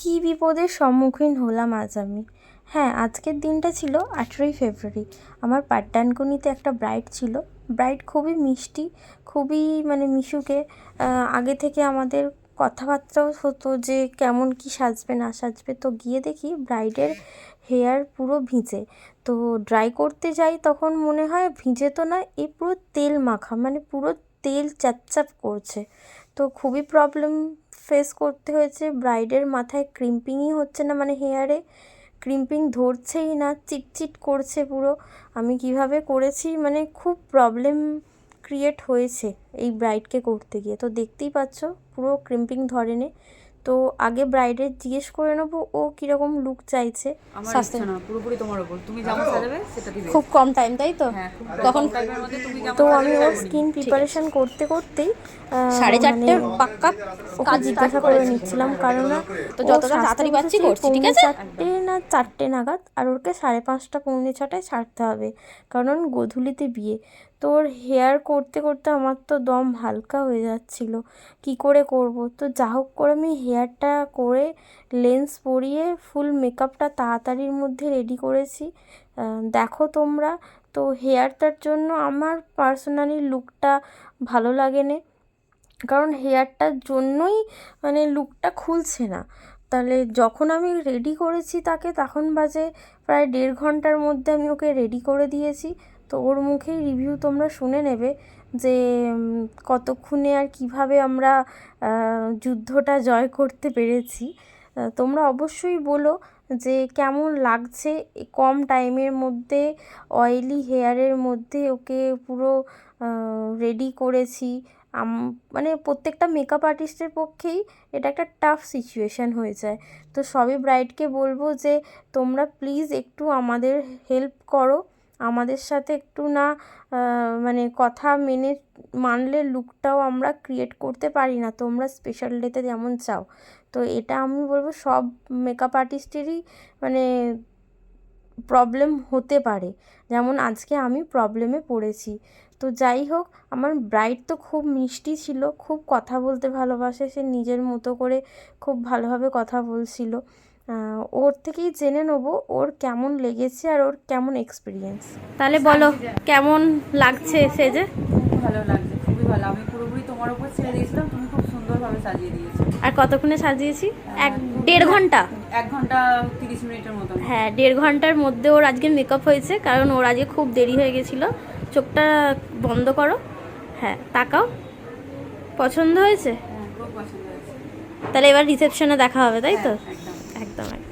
কী বিপদের সম্মুখীন হলাম আজ আমি? হ্যাঁ আজকের দিনটা ছিল আঠেরোই ফেব্রুয়ারি। আমার পাঠদানকুনিতে একটা ব্রাইড ছিল। ব্রাইড খুবই মিষ্টি, খুবই মানে মিশুকে। আগে থেকে আমাদের কথাবার্তাও হতো যে কেমন কি সাজবে, না সাজবে। তো গিয়ে দেখি ব্রাইডের হেয়ার পুরো ভিজে। তো ড্রাই করতে যাই তখন মনে হয় ভিজে তো না, এ পুরো তেল মাখা মানে পুরো তেল চ্যাপচ্যাপ করছে। তো খুবই প্রবলেম ফেস করতে হয়েছে ব্রাইডের মাথায় ক্রিম্পিংই হচ্ছে না মানে হেয়ারে ক্রিম্পিং ধরছেই না চিটচিট করছে পুরো। আমি কীভাবে করেছি? মানে খুব প্রবলেম ক্রিয়েট হয়েছে এই ব্রাইডকে করতে গিয়ে। তো দেখতেই পাচ্ছ, পুরো ক্রিম্পিং ধরেনি। তো আগে ব্রাইডের জিজ্ঞেস করে নেব ও কীরকম লুক চাইছে। পুরোপুরি তোমার উপর। তুমি যেমন সাজাবে সেটা দিবে খুব কম টাইম তাই তো? হ্যাঁ তখন তো আমি ওর স্কিন প্রিপারেশন করতে করতেই সাড়ে চারটের মানে পাক্কা ওকে জিজ্ঞাসা করে নিচ্ছিলাম কারণ তো যতটা তাড়াতাড়ি বসেছে করছি, ঠিক আছে? চারটে না চারটে নাগাদ আর ওকে সাড়ে পাঁচটা পৌনে ছটায় ছাড়তে হবে। কারণ গোধূলিতে বিয়ে। তো ওর হেয়ার করতে করতে আমার তো দম হালকা হয়ে যাচ্ছিল। কি করে করব? তো যা হোক করে আমি হেয়ারটা করে লেন্স পরিয়ে ফুল মেকআপটা তাড়াতাড়ির মধ্যে রেডি করেছি। দেখো তোমরা। তো হেয়ারটার জন্য আমার পার্সোনালি লুকটা ভালো লাগে লাগেনি। কারণ হেয়ারটার জন্যই মানে লুকটা খুলছে না। তাহলে যখন আমি রেডি করেছি তাকে, তখন বাজে প্রায় দেড় ঘণ্টার মধ্যে আমি ওকে রেডি করে দিয়েছি। তো ওর মুখেই রিভিউ তোমরা শুনে নেবে যে কতক্ষণে আর কীভাবে আমরা যুদ্ধটা জয় করতে পেরেছি। তোমরা অবশ্যই বলো যে, কেমন লাগছে কম টাইমের মধ্যে অয়েলি হেয়ারের মধ্যে ওকে পুরো রেডি করেছি। মানে প্রত্যেকটা মেকআপ আর্টিস্টের পক্ষেই এটা একটা টাফ সিচুয়েশান হয়ে যায়। তো সবই ব্রাইডকে বলব যে, তোমরা প্লিজ একটু আমাদের হেল্প করো। আমাদের সাথে একটু না মানে কথা মেনে মানলে লুকটাও আমরা ক্রিয়েট করতে পারি না। তোমরা স্পেশাল ডেতে যেমন চাও। তো এটা আমি বলব সব মেকআপ আর্টিস্টেরই মানে প্রবলেম হতে পারে। যেমন আজকে আমি প্রবলেমে পড়েছি। তো যাই হোক, আমার ব্রাইড তো খুব মিষ্টি ছিল, খুব কথা বলতে ভালোবাসে, সে নিজের মতো করে খুব ভালোভাবে কথা বলছিল। ওর থেকেই জেনে নেব ওর কেমন লেগেছে আর ওর কেমন এক্সপিরিয়েন্স তাহলে বলো কেমন লাগছে সেজে? ভালো লাগছে খুবই ভালো। আমি পুরোপুরি তোমার উপর ছেড়ে দিয়েছিলাম তুমি খুব সুন্দরভাবে সাজিয়ে দিয়েছ। আর কতক্ষণে সাজিয়েছি? এক দেড় ঘণ্টা। এক ঘণ্টা তিরিশ মিনিটের মতো হ্যাঁ দেড় ঘণ্টার মধ্যে ওর আজকে মেকআপ হয়েছে কারণ ওর আজকে খুব দেরি হয়ে গেছিল। চোখটা বন্ধ করো। হ্যাঁ তাকাও। পছন্দ হয়েছে? হ্যাঁ পছন্দ হয়েছে। তাহলে এবার রিসেপশনে দেখা হবে তাই তো? também.